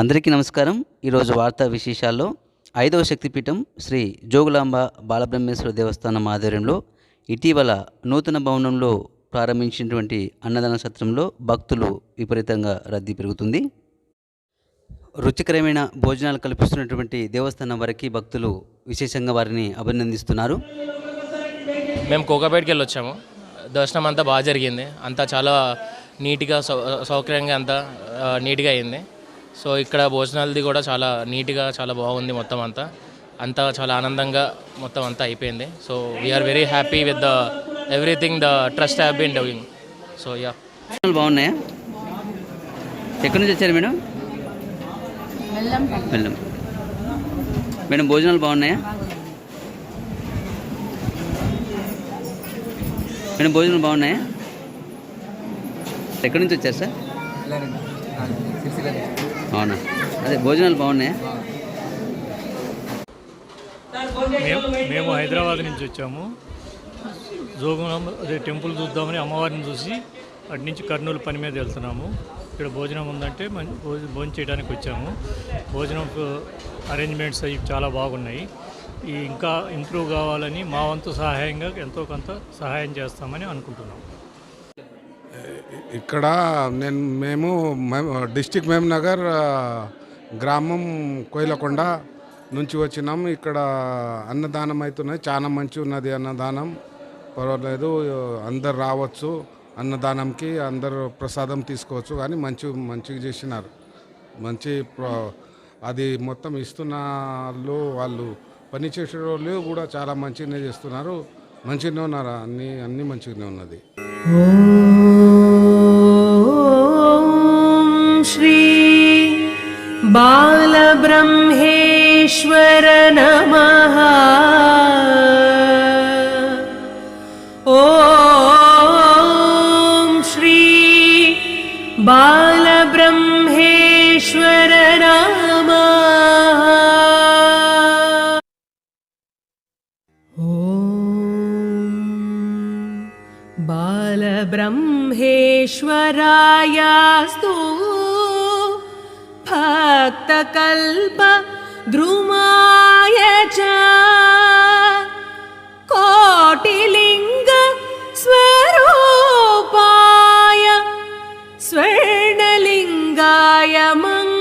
అందరికీ నమస్కారం. ఈరోజు వార్తా విశేషాల్లో ఐదవ శక్తిపీఠం శ్రీ జోగులాంబ బాలబ్రహ్మేశ్వర దేవస్థానం ఆధ్వర్యంలో ఇటీవల నూతన భవనంలో ప్రారంభించినటువంటి అన్నదాన సత్రంలో భక్తులు విపరీతంగా రద్దీ పెరుగుతుంది. రుచికరమైన భోజనాలు కల్పిస్తున్నటువంటి దేవస్థానం వారికి భక్తులు విశేషంగా వారిని అభినందిస్తున్నారు. మేము కోకాపేటకి వెళ్ళి వచ్చాము. దర్శనం అంతా బాగా జరిగింది. అంతా చాలా నీట్గా సౌ సౌకర్యంగా అంతా నీట్గా అయింది. సో ఇక్కడ భోజనాలది కూడా చాలా నీట్గా చాలా బాగుంది మొత్తం అంతా. అంతా చాలా ఆనందంగా మొత్తం అంతా అయిపోయింది. So we are very happy with the everything the trust have been doing so yeah భోజనాలు బాగున్నాయా? ఎక్కడి నుంచి వచ్చారు మేడం? వెళ్ళం మేడం భోజనాలు బాగున్నాయా? మేడం భోజనాలు బాగున్నాయా? ఎక్కడి నుంచి వచ్చారు సార్? అవునా? అదే భోజనాలు బాగున్నాయా? మేము మేము హైదరాబాద్ నుంచి వచ్చాము. జోగులం అదే టెంపుల్ చూద్దామని అమ్మవారిని చూసి అటు నుంచి కర్నూలు పని మీద వెళ్తున్నాము. ఇక్కడ భోజనం ఉందంటే మంచి భోజనం భోజనం చేయడానికి వచ్చాము. భోజనం అరేంజ్మెంట్స్ అవి చాలా బాగున్నాయి. ఈ ఇంకా ఇంప్రూవ్ కావాలని మా వంతు సహాయంగా ఎంతో కొంత సహాయం చేస్తామని అనుకుంటున్నాం. ఇక్కడ నేను మేము డిస్టిక్ మహబూబ్నగర్ గ్రామం కోయిలకొండ నుంచి వచ్చినాం. ఇక్కడ అన్నదానం అవుతున్నాయి చాలా మంచి ఉన్నది అన్నదానం. పర్వాలేదు అందరు రావచ్చు అన్నదానంకి అందరు ప్రసాదం తీసుకోవచ్చు కానీ మంచి మంచిగా చేసినారు. మంచి ప్ర- అది మొత్తం ఇస్తున్న వాళ్ళు వాళ్ళు పని వాళ్ళు కూడా చాలా మంచిగానే చేస్తున్నారు. మంచిగానే ఉన్నారు. అన్నీ అన్నీ మంచిగానే ఉన్నది. बालब्रह्मेश्वर नमः। ॐ श्री बालब्रह्मेश्वर नमः। ॐ बालब्रह्मेश्वरायास्तु भक्तकल्प द्रुमाय च कोटिलिङ्ग स्वरूपाय स्वर्णलिङ्गाय मङ्ग